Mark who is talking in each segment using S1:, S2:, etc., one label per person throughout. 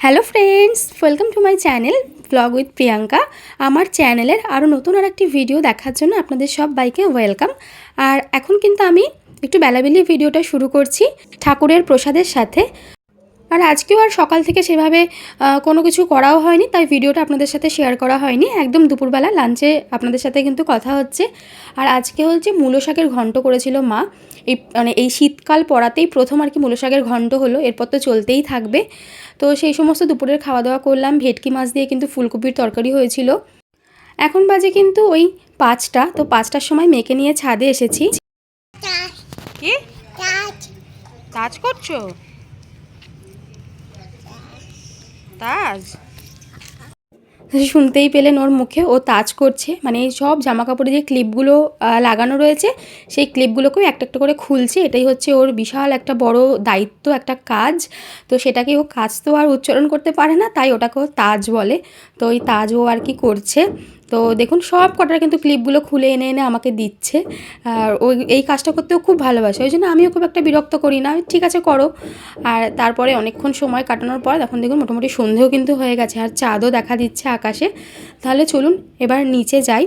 S1: Hello friends welcome to my channel vlog with Priyanka আমার চ্যানেলের আরও নতুন আর একটি ভিডিও দেখার জন্য আপনাদের সব বাইকে ওয়েলকাম আর এখন কিন্তু আমি একটু বেলাবেলি ভিডিওটা শুরু করছি ঠাকুরের প্রসাদের সাথে। আর আজকেও আর সকাল থেকে সেভাবে কোনো কিছু করাও হয়নি তাই ভিডিওটা আপনাদের সাথে শেয়ার করা হয়নি। একদম দুপুরবেলা লাঞ্চে আপনাদের সাথে কিন্তু কথা হচ্ছে। আর আজকে হচ্ছে মূলো শাকের ঘন্ট করেছিল মা। এই মানে এই শীতকাল পড়াতেই প্রথম আর কি মূলো শাকের ঘন্ট হলো এরপর তো চলতেই থাকবে। তো সেই সমস্ত দুপুরের খাওয়া দাওয়া করলাম ভেটকি মাছ দিয়ে কিন্তু ফুলকপির তরকারি হয়েছিল। এখন বাজে কিন্তু ওই পাঁচটা তো পাঁচটার সময় মেয়েকে নিয়ে ছাদে এসেছি।
S2: কি? তাজ করছ? তাজ।
S1: শুনতেই পেলেন ওর মুখে, ও তাজ করছে। মানে সব জামা কাপড়ে যে ক্লিপগুলো লাগানো রয়েছে, সেই ক্লিপগুলোকেও একটা একটা করে খুলছে। এটাই হচ্ছে ওর বিশাল একটা বড় দায়িত্ব, একটা কাজ। তো সেটাকে ও কাজ তো আর উচ্চারণ করতে পারে না, তাই ওটাকে ও তাজ বলে। তো ওই তাজ ও আর কি করছে। তো দেখুন, সব কটার কিন্তু ক্লিপগুলো খুলে এনে এনে আমাকে দিচ্ছে। আর ওই, এই কাজটা করতেও খুব ভালোবাসে। ওই জন্য আমিও খুব একটা বিরক্ত করি না। ঠিক আছে, করো। আর তারপরে অনেকক্ষণ সময় কাটানোর পর এখন দেখুন, মোটামুটি সন্ধেও কিন্তু হয়ে গেছে। আর চাঁদও দেখা দিচ্ছে আকাশে। তাহলে চলুন, এবার নিচে যাই।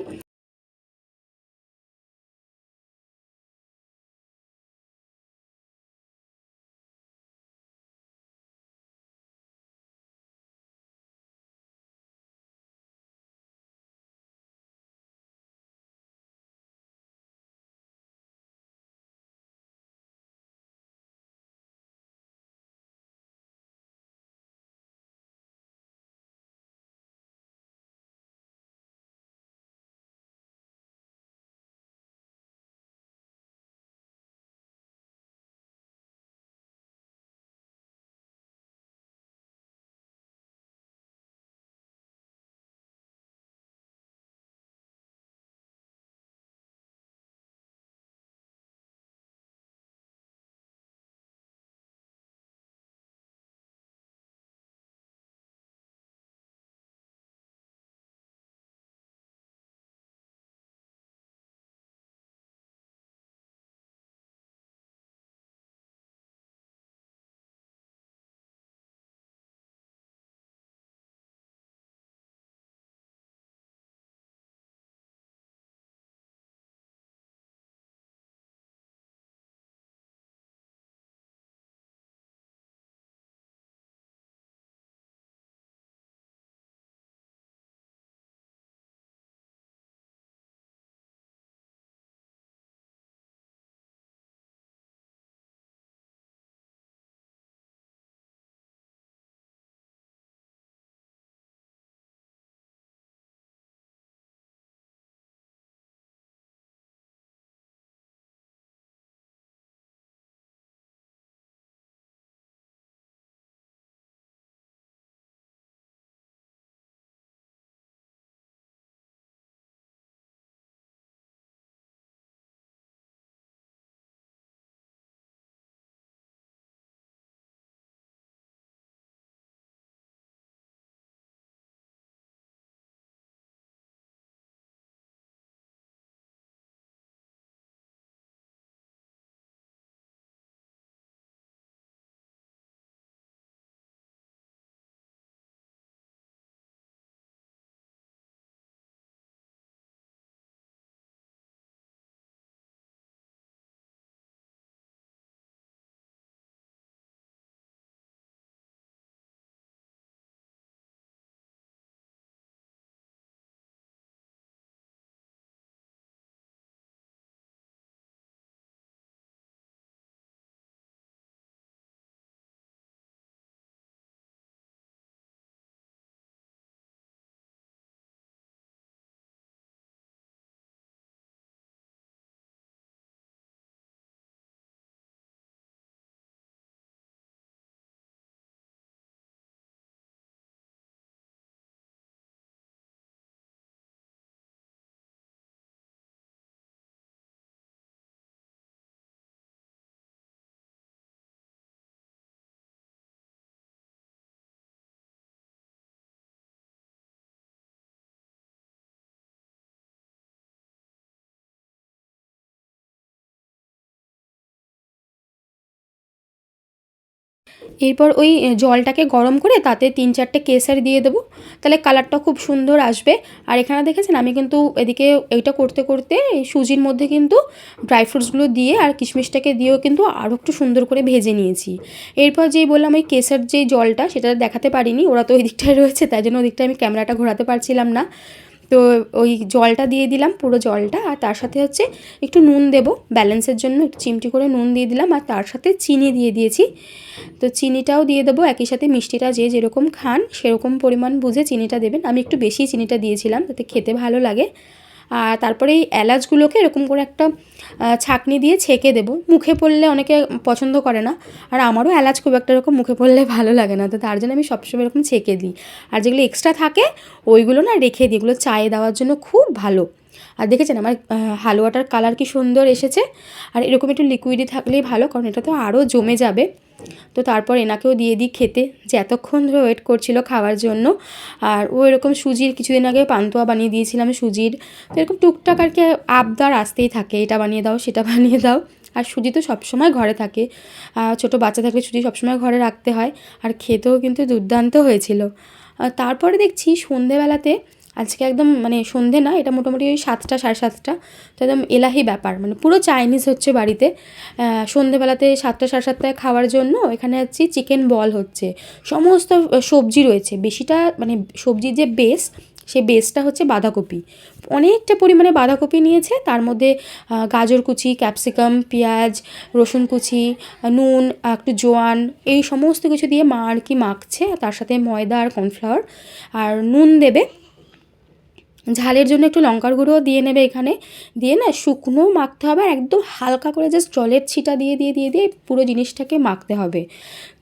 S1: এরপর ওই জলটাকে গরম করে তাতে তিন চারটে কেসার দিয়ে দেবো। তাহলে কালারটা খুব সুন্দর আসবে। আর এখানে দেখেছেন, আমি কিন্তু এদিকে এইটা করতে করতে সুজির মধ্যে কিন্তু ড্রাই ফ্রুটসগুলো দিয়ে আর কিশমিশটাকে দিয়েও কিন্তু আরও একটু সুন্দর করে ভেজে নিয়েছি। এরপর যেই বললাম, ওই কেসার যেই জলটা, সেটা দেখাতে পারিনি, ওরা তো ওই দিকটায় রয়েছে, তাই জন্য ওই দিকটায় আমি ক্যামেরাটা ঘোরাতে পারছিলাম না। তো ওই জলটা দিয়ে দিলাম, পুরো জলটা, আর তার সাথে হচ্ছে একটু নুন দেব, ব্যালেন্সের জন্য একটু চিমটি করে নুন দিয়ে দিলাম, আর তার সাথে চিনি দিয়ে দিয়েছি। তো চিনিটাও দিয়ে দেবো, একই সাথে মিষ্টিটা যে যেরকম খান সেরকম পরিমাণ বুঝে চিনিটা দেবেন। আমি একটু বেশি চিনিটা দিয়েছিলাম যাতে খেতে ভালো লাগে। আর তারপরে এই এলাচগুলোকে এরকম করে একটা ছাকনি দিয়ে ছেঁকে দেবো। মুখে পড়লে অনেকে পছন্দ করে না। আর আমারও এলাচ খুব একটা এরকম মুখে পড়লে ভালো লাগে না। তো তার জন্য আমি সবসময় এরকম ছেঁকে দিই। আর যেগুলো এক্সট্রা থাকে, ওইগুলো না রেখে দিই। ওগুলো চায়ে দেওয়ার জন্য খুব ভালো। আর দেখেছেন আমার হালুয়াটার কালার কি সুন্দর এসেছে? আর এরকম একটু লিকুইডই থাকলেই ভালো, কারণ এটা তো আরও জমে যাবে। তো তারপর এনাকেও দিয়ে দিই খেতে, যে এতক্ষণ ধরে ওয়েট করছিল খাওয়ার জন্য। আর ও এরকম সুজির কিছুদিন আগে পান্তুয়া বানিয়ে দিয়েছিলাম সুজির। তো এরকম টুকটাক আর কি আবদার আসতেই থাকে, এটা বানিয়ে দাও, সেটা বানিয়ে দাও। আর সুজি তো সবসময় ঘরে থাকে। ছোটো বাচ্চা থাকলে সুজি সবসময় ঘরে রাখতে হয়। আর খেতেও কিন্তু দুর্দান্ত হয়েছিল। তারপরে দেখছি সন্ধেবেলাতে আজকে একদম মানে সন্ধে না, এটা মোটামুটি ওই সাতটা, সাড়ে সাতটা। তো একদম এলাহি ব্যাপার মানে পুরো চাইনিজ হচ্ছে বাড়িতে। সন্ধেবেলাতে সাতটা, সাড়ে সাতটায় খাওয়ার জন্য এখানে হচ্ছে চিকেন বল হচ্ছে। সমস্ত সবজি রয়েছে। বেশিটা মানে সবজির যে বেস সেই বেসটা হচ্ছে বাঁধাকপি। অনেকটা পরিমাণে বাঁধাকপি নিয়েছে, তার মধ্যে গাজর কুচি ক্যাপসিকাম পেঁয়াজ, রসুন কুচি, নুন, একটু জোয়ান, এই সমস্ত কিছু দিয়ে মা আর কি মাখছে, তার সাথে ময়দা আর কর্নফ্লাওয়ার আর নুন দেবে ঝালের জন্য একটু লঙ্কার গুঁড়োও দিয়ে নেবে এখানে। দিয়ে না শুকনো মাখতে হবে আর একদম হালকা করে জাস্ট জলের ছিটা দিয়ে দিয়ে দিয়ে দিয়ে পুরো জিনিসটাকে মাখতে হবে।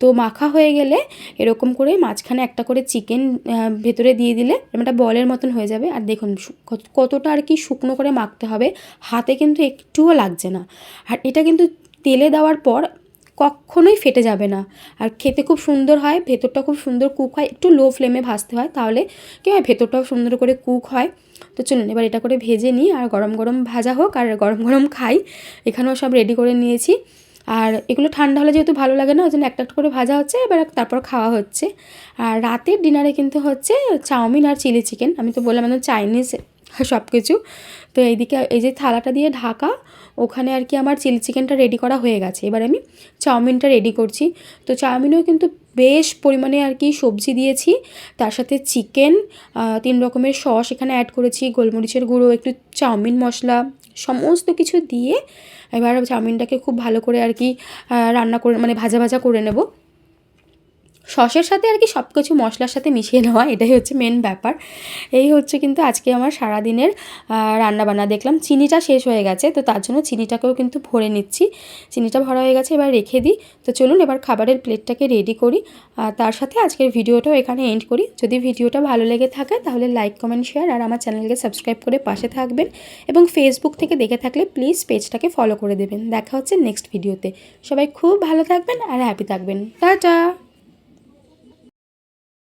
S1: তো মাখা হয়ে গেলে এরকম করে মাঝখানে একটা করে চিকেন ভেতরে দিয়ে দিলে একটা বলের মতন হয়ে যাবে। আর দেখুন কতটা আর কি শুকনো করে মাখতে হবে, হাতে কিন্তু একটুও লাগছে না। আর এটা কিন্তু তেলে দেওয়ার পর কখনোই ফেটে যাবে না। আর খেতে খুব সুন্দর হয় ভেতরটা খুব সুন্দর কুক হয়। একটু লো ফ্লেমে ভাজতে হয়, তাহলে কী হয়, ভেতরটাও সুন্দর করে কুক হয়। তো চলুন, এবার এটা করে ভেজে নিই, আর গরম গরম ভাজা হোক আর গরম গরম খাই। এখানেও সব রেডি করে নিয়েছি। আর এগুলো ঠান্ডা হলে যেহেতু ভালো লাগে না, ওই জন্য একটা একটা করে ভাজা হচ্ছে, এবার তারপর খাওয়া হচ্ছে। আর রাতের ডিনারে কিন্তু হচ্ছে চাউমিন আর চিলি চিকেন আমি তো বললাম একদম চাইনিজ সব কিছু তো এইদিকে এই যে থালাটা দিয়ে ঢাকা ওখানে আর কি আমার চিলি চিকেনটা রেডি করা হয়ে গেছে। এবার আমি চাউমিনটা রেডি করছি। তো চাউমিনেও কিন্তু বেশ পরিমাণে আর কি সবজি দিয়েছি। তার সাথে চিকেন তিন রকমের সস এখানে অ্যাড করেছি। গোলমরিচের গুঁড়ো, একটু চাউমিন মশলা, সমস্ত কিছু দিয়ে এবার চাউমিনটাকে খুব ভালো করে আর কি রান্না করে মানে ভাজা ভাজা করে নেব। সসের সাথে আর কি সব কিছু মশলার সাথে মিশিয়ে নেওয়া, এটাই হচ্ছে মেন ব্যাপার। এই হচ্ছে কিন্তু আজকে আমার সারাদিনের রান্নাবান্না। দেখলাম চিনিটা শেষ হয়ে গেছে, তো তার জন্য চিনিটাকেও কিন্তু ভরে নিচ্ছি। চিনিটা ভরা হয়ে গেছে, এবার রেখে দিই। তো চলুন এবার খাবারের প্লেটটাকে রেডি করি। আর তার সাথে আজকের ভিডিওটাও এখানে এন্ড করি। যদি ভিডিওটা ভালো লেগে থাকে, তাহলে লাইক কমেন্ট শেয়ার আর আমার চ্যানেলকে সাবস্ক্রাইব করে পাশে থাকবেন। এবং ফেসবুক থেকে দেখে থাকলে প্লিজ পেজটাকে ফলো করে দেবেন। দেখা হচ্ছে নেক্সট ভিডিওতে সবাই খুব ভালো থাকবেন আর হ্যাপি থাকবেন। টাটা!